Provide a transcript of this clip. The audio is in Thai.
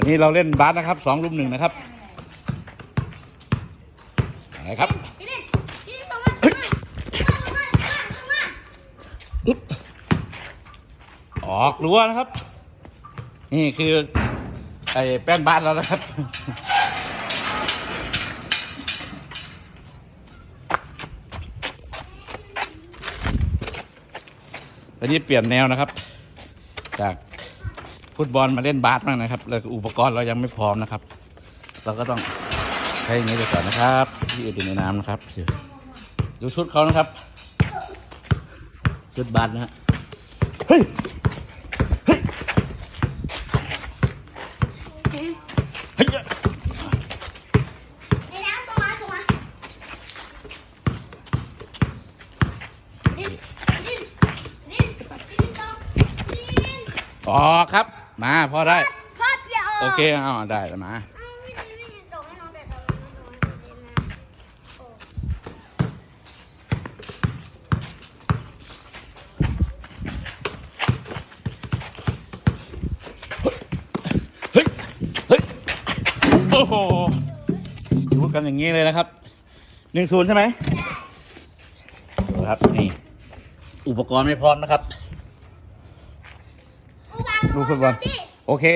วันนี้เราเล่นบาสนะครับสองรุมหนึ่งนะครับอะไรครับออกรั้วนะครับ นี่คือไอ้แป้นบาสเรานะครับวันนี้เปลี่ยนแนวนะครับ จาก ฟุตบอลมาเล่นบาสบ้างนะครับ แล้วก็อุปกรณ์เรายังไม่พร้อมนะครับ เราก็ต้องใช้อย่างนี้ไปก่อนนะครับที่อยู่ในน้ำนะครับดูชุดเขานะครับ ชุดบาสนะฮะเฮ้ยเฮ้ยเฮ้ยในน้ำตรงมาตรงมาดินดินดินดินตรงดินออกครับ มาพอได้พอดเดียวโอเคเอาได้แล้วมาอ้าวพี่ดินพี่ดินตรงให้น้องแต่ตรงนั้นตรงนั้นดินนะโอ้เฮ้ยเฮ้ยโอ้โหดูกันอย่างนี้เลยนะครับหนึ่งศูนย์ใช่ไหมดูครับนี่อุปกรณ์ไม่พร้อมนะครับ ลูกฟุตบอลโอเค